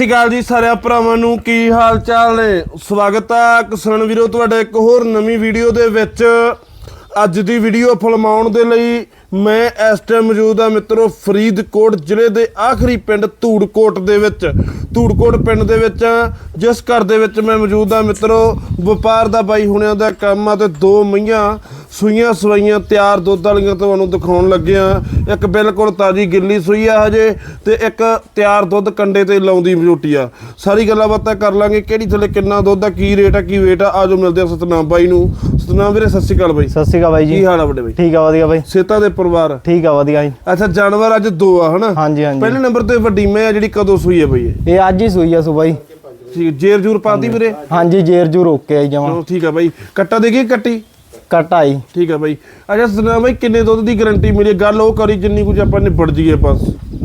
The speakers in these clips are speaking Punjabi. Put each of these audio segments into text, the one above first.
ਸ਼੍ਰੀ ਅਕਾਲ ਜੀ ਸਾਰਿਆਂ ਭਰਾਵਾਂ ਨੂੰ ਕੀ ਹਾਲ ਚਾਲ ਨੇ? ਸਵਾਗਤ ਆ ਕਿਸਾਨ ਵੀਰੋ ਤੁਹਾਡਾ ਇੱਕ ਹੋਰ ਨਵੀਂ ਵੀਡੀਓ ਦੇ ਵਿੱਚ। ਅੱਜ ਦੀ ਵੀਡੀਓ ਫਿਲਮਾਉਣ ਦੇ ਲਈ ਮੈਂ ਇਸ ਟਾਈਮ ਮੌਜੂਦ ਹਾਂ ਮਿੱਤਰੋ ਫਰੀਦਕੋਟ ਜ਼ਿਲ੍ਹੇ ਦੇ ਆਖਰੀ ਪਿੰਡ ਧੂੜਕੋਟ ਦੇ ਵਿੱਚ। ਧੂੜਕੋਟ ਪਿੰਡ ਦੇ ਵਿੱਚ ਹਾਂ, ਜਿਸ ਘਰ ਦੇ ਵਿੱਚ ਮੈਂ ਮੌਜੂਦ ਹਾਂ ਮਿੱਤਰੋ ਵਪਾਰ ਦਾ ਬਾਈ ਹੁਣਿਆਂ ਦਾ ਕੰਮ ਆ ਤੇ ਦੋ ਮਈਆਂ ਸੂਈਆਂ ਸਵਾਈਆਂ ਤਿਆਰ ਦੁੱਧ ਵਾਲੀਆਂ ਤੁਹਾਨੂੰ ਦਿਖਾਉਣ ਲੱਗੇ ਆ ਇੱਕ ਬਿਲਕੁਲ ਤਾਜੀ ਗਿੱਲੀ ਸੂਈ ਆ ਹਜੇ ਤੇ ਇੱਕ ਤਿਆਰ ਦੁੱਧ ਕੰਡੇ ਤੇ ਲਾਉਂਦੀ ਮਜੋਟੀ ਆ। ਸਾਰੀ ਗੱਲਾਂ ਬਾਤਾਂ ਕਰ ਲਾਂਗੇ ਕਿਹੜੀ ਥੱਲੇ ਕਿੰਨਾ ਦੁੱਧ ਆ ਕੀ ਰੇਟ ਆ ਕੀ ਵੇਟ ਆ। ਆਜੋ ਮਿਲਦੇ ਆ ਸਤਨਾਮ ਬਾਈ ਨੂੰ। ਸਤਨਾਮ ਵੀਰੇ ਸਤਿ ਸ਼੍ਰੀ ਅਕਾਲ ਬਾਈ। ਸਤਿ ਸ਼੍ਰੀ ਅਕਾਲ ਬਾਈ ਕੀ ਜੀ ਹਾਲ ਆ ਵੱਡੇ ਬਾਈ? ਠੀਕ ਆ ਵਧੀਆ ਬਾਈ। ਸੇਤਾ ਦੇ ਪਰਿਵਾਰ? ਠੀਕ ਆ ਵਧੀਆ ਜੀ। ਅੱਛਾ ਜਾਨਵਰ ਅੱਜ ਦੋ ਆ ਹਨਾ? ਹਾਂਜੀ ਹਾਂਜੀ। ਪਹਿਲੇ ਨੰਬਰ ਤੇ ਵੱਡੀ ਮੈਂ ਆ ਜਿਹੜੀ ਕਦੋਂ ਸੂਈ ਆ ਬਈ ਇਹ? ਅੱਜ ਹੀ ਸੂਈ ਆ ਸੁਬਾਈ ਠੀਕ ਜੇਰ ਜੂਰ ਪਾਤੀ ਵੀਰੇ? ਹਾਂਜੀ ਜੇਰ ਜੂ ਰੋਕ ਕੇ ਆਈ ਜਮਾ। ਠੀਕ ਆ ਬਾਈ। ਕੱਟਾ ਦੇ ਗਈ ਕੱਟੀ? ਕੱਟ ਆਈ। ਠੀਕ ਆ ਬਾਈ। ਅੱਛਾ ਸਤਨਾਮ ਬਾਈ ਕਿੰਨੇ ਦੁੱਧ ਦੀ ਗਾਰੰਟੀ ਮਿਲੀ? ਗੱਲ ਉਹ ਕਰੀ ਜਿੰਨੀ ਕੁਝ ਆਪਾਂ ਨਿਬੜ ਜੀਏ ਬਸ।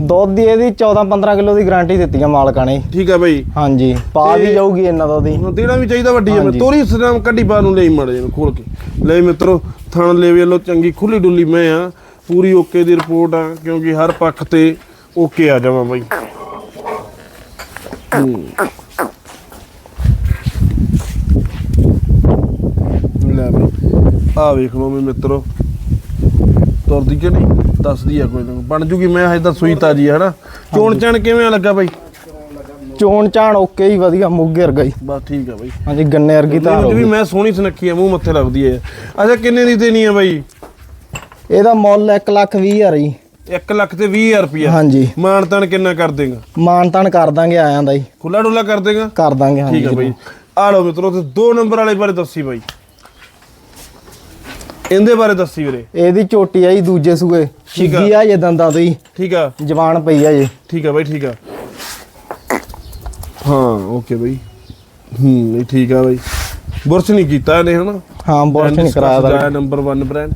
ਦੁੱਧ ਦੀ ਇਹਦੀ 14 15 ਕਿਲੋ ਦੀ ਗਾਰੰਟੀ ਦਿੱਤੀ ਆ ਮਾਲਕਾਂ ਨੇ। ਠੀਕ ਆ ਬਾਈ। ਹਾਂਜੀ ਪਾ ਵੀ ਜਾਊਗੀ ਇਹਨਾਂ ਦਾ ਦੀ ਹੁਣ ਦੇਣਾ ਵੀ ਚਾਹੀਦਾ ਵੱਡੀ ਮੈਂ। ਤੋਰੀ ਸਨਾਮ ਕੱਢੀ ਬਾਹਰ ਨੂੰ ਲਈ ਮੜ ਖੋਲ ਕੇ। ਲੈ ਮਿੱਤਰੋ ਥਣ ਲੈ ਵੇਲੋ ਚੰਗੀ ਖੁੱਲੀ ਡੁੱਲੀ ਮੈਂ ਆ। ਪੂਰੀ ਓਕੇ ਦੀ ਰਿਪੋਰਟ ਆ ਕਿਉਂਕਿ ਹਰ ਪੱਖ ਤੇ ਓਕੇ ਆ ਜਾਵਾਂ ਬਾਈ। ਹੂੰ। ਲੈ ਬਈ ਆ ਵੇਖ ਲਓ ਮੇ ਮਿੱਤਰੋ। ਤੁਰਦੀ ਕਿ ਨਹੀਂ? ਦੱਸਦੀ ਆ ਕੋਈ ਨਾ ਬਣ ਜੂਗੀ ਮੈਂ ਹਜੇ ਤਾਂ ਸੂਈ ਤਾਜੀ ਆ ਹਨਾ? ਚੋਣ ਚਣ ਕਿਵੇਂ ਲੱਗਾ ਬਾਈ? ਚੋਣ ਚਾਣ ਓਕੇ ਹੀ ਵਧੀਆ ਮੁੱਗੇ ਵਰਗਾ ਹੀ। ਬਸ ਠੀਕ ਆ ਬਾਈ। ਹਾਂਜੀ ਗੰਨੇ ਵਰਗੀ ਨਹੀਂ ਹੋ ਵੀ ਮੈਂ ਸੋਹਣੀ ਸੁਨੱਖੀ ਆ ਮੂੰਹ ਮੱਥੇ ਲੱਗਦੀ ਹੈ ਅੱਛਾ ਕਿੰਨੇ ਦੀ ਦੇਣੀ ਆ ਬਾਈ? ਇਹਦਾ ਮੁੱਲ 1 ਲੱਖ 20 ਹਜ਼ਾਰ ਜੀ। 1 ਲੱਖ ਤੇ 20000 ਰੁਪਿਆ ਹਾਂਜੀ। ਮਾਨ ਤਾਨ ਕਿੰਨਾ ਕਰ ਦੇਗਾ? ਮਾਨ ਤਾਨ ਕਰ ਦਾਂਗੇ ਆਇਆਂ ਦਾ ਜੀ ਖੁੱਲਾ ਡੁੱਲਾ ਕਰ ਦੇਗਾ? ਕਰ ਦਾਂਗੇ ਹਾਂਜੀ ਠੀਕ ਆ ਬਾਈ। ਆ ਲਓ ਮਿੱਤਰੋ ਤੇ ਦੋ ਨੰਬਰ ਵਾਲੇ ਬਾਰੇ ਦੱਸੀ ਬਾਈ। ਇਹਦੇ ਬਾਰੇ ਦੱਸੀ ਵੀਰੇ। ਇਹਦੀ ਚੋਟੀ ਆ ਜੀ ਦੂਜੇ ਸੂਏ। ਠੀਕ ਆ। ਛਿੱਗੀ ਆ ਜੇ ਦੰਦਾਂ ਤੋਂ ਹੀ ਠੀਕ ਆ। ਜਵਾਨ ਪਈ ਆ ਜੀ। ਠੀਕ ਆ ਬਾਈ ਠੀਕ ਆ। ਹਾਂ ਓਕੇ ਬਾਈ। ਹੂੰ ਨਹੀਂ ਠੀਕ ਆ ਬਾਈ। ਬੁਰਸ਼ ਨਹੀਂ ਕੀਤਾ ਇਹਨੇ ਹਨਾ? ਹਾਂ ਬੋਰਡ ਨਹੀਂ ਕਰਾਇਆ ਦਾ ਨੰਬਰ 1 ਬ੍ਰਾਂਡ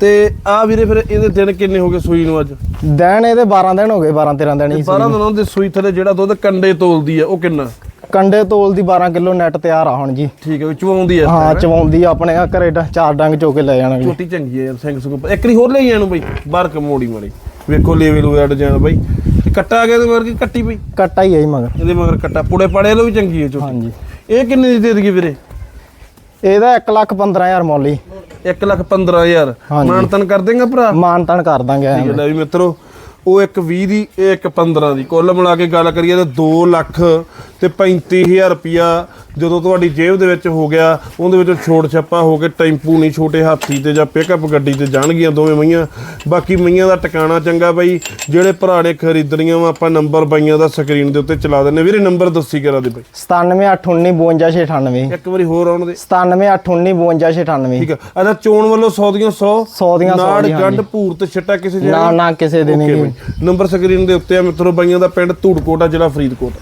ਤੇ ਆ ਵੀਰੇ ਫਿਰ ਇਹਦੇ ਦਿਨ ਕਿੰਨੇ ਹੋ ਗਏ ਸੂਈ ਨੂੰ ਅੱਜ? ਦਿਨ ਇਹਦੇ 12 ਦਿਨ ਹੋ ਗਏ 12 13 ਦਿਨ ਹੀ 12 ਦਿਨਾਂ ਦੇ ਸੂਈ ਥਲੇ ਜਿਹੜਾ ਦੁੱਧ ਕੰਡੇ ਤੋਲਦੀ ਆ ਉਹ ਕਿੰਨਾ? ਕੰਡੇ ਤੋਲ ਦੀ 12 ਕਿਲੋ ਨੈਟ ਤਿਆਰ ਆ ਹੁਣ ਜੀ। ਠੀਕ ਹੈ ਚਵਾਉਂਦੀ ਆ ਹਾਂ ਚਵਾਉਂਦੀ ਆ ਆਪਣੇ ਆ ਘਰੇ ਚਾਰ ਡੰਗ ਚੋ ਕੇ ਲੈ ਜਾਣਗੇ। ਛੋਟੀ ਚੰਗੀ ਯਾਰ ਸਿੰਘ ਸੁਗ ਇੱਕ ਨਹੀਂ ਹੋਰ ਲੈ ਜਾਣੂ ਬਈ ਬਾਹਰ ਕਮੋੜੀ ਮਾੜੀ ਵੇਖੋ ਲੈਵਲ ਉਹ ਐਡ ਜਾਣ ਬਈ। ਤੇ ਕੱਟਾ ਆ ਗਿਆ ਤੇ ਮਰ ਕੇ ਕੱਟੀ ਬਈ? ਕੱਟਾ ਹੀ ਆ ਜੀ ਮਗਰ। ਇਹਦੇ ਮਗਰ ਕੱਟਾ। ਪੁੜੇ ਪਾੜੇ ਲੋ ਵੀ ਚੰਗੀ ਹੈ ਛੋਟੀ। ਹਾਂਜੀ। ਇਹ ਕਿੰਨੇ ਦੀ ਦੇ ਦਈਏ ਵੀਰੇ? ਇਹਦਾ 1 ਲੱਖ 15000 ਮੁੱਲ ਹੀ 1 ਲੱਖ 15000 ਹਾਂਜੀ। ਮਾਨਤਨ ਕਰ ਦੇਗਾ ਭਰਾ? ਮਾਨ ਤਾਨ ਕਰ ਦਾਂਗੇ ਠੀਕ ਹੈ। ਲੈ ਵੀ ਮਿੱਤਰੋ ਉਹ ਇੱਕ 20 ਦੀ, ਇਹ ਇੱਕ 15 ਦੀ। ਕੁੱਲ ਮਿਲਾ ਕੇ ਗੱਲ ਕਰੀਏ ਤਾਂ 2 ਲੱਖ ਤੇ 35000 ਰੁਪਿਆ ਜਦੋਂ ਤੁਹਾਡੀ ਜੇਬ ਦੇ ਵਿੱਚ ਹੋ ਗਿਆ ਉਹਦੇ ਵਿੱਚੋਂ ਛੋੜ ਛੱਪਾ ਹੋ ਕੇ ਟੈਂਪੂ ਨਹੀਂ ਛੋਟੇ ਹਾਥੀ ਤੇ ਜਾਂ ਪਿਕਅਪ ਗੱਡੀ ਤੇ ਜਾਣਗੀਆਂ ਦੋਵੇਂ ਮਈਆਂ। ਬਾਕੀ ਮਈਆਂ ਦਾ ਟਿਕਾਣਾ ਚੰਗਾ ਬਾਈ ਜਿਹੜੇ ਭਰਾ ਨੇ ਖਰੀਦਣੀਆਂ ਵਾ ਆਪਾਂ ਨੰਬਰ ਬਾਈਆਂ ਦਾ ਸਕਰੀਨ ਦੇ ਉੱਤੇ ਚਲਾ ਦਿੰਨੇ ਵੀਰੇ ਨੰਬਰ ਦੱਸੀ ਕਰਾ ਦੇ ਬਾਈ? 9789925698 ਇੱਕ ਵਾਰੀ ਹੋਰ ਆਉਣ ਦੇ। 9789925698 ਠੀਕ ਆ। ਅੱਛਾ ਚੋਣ ਵੱਲੋਂ 100 ਦੀਆਂ 100 100 ਦੀਆਂ 100 ਨਾੜ ਗੰਢ ਭੂਰ ਤੇ ਛੱਟਾ ਕਿਸੇ ਨਾ ਨਾ ਕਿਸੇ ਦੇ ਨਹੀਂ। ਨੰਬਰ ਸਕਰੀਨ ਦੇ ਉੱਤੇ ਆ ਮਿੱਤਰੋ ਬਾਈਆਂ ਦਾ ਪਿੰਡ ਧੂੜਕੋਟ ਜ਼ਿਲ੍ਹਾ ਫਰੀਦਕੋਟ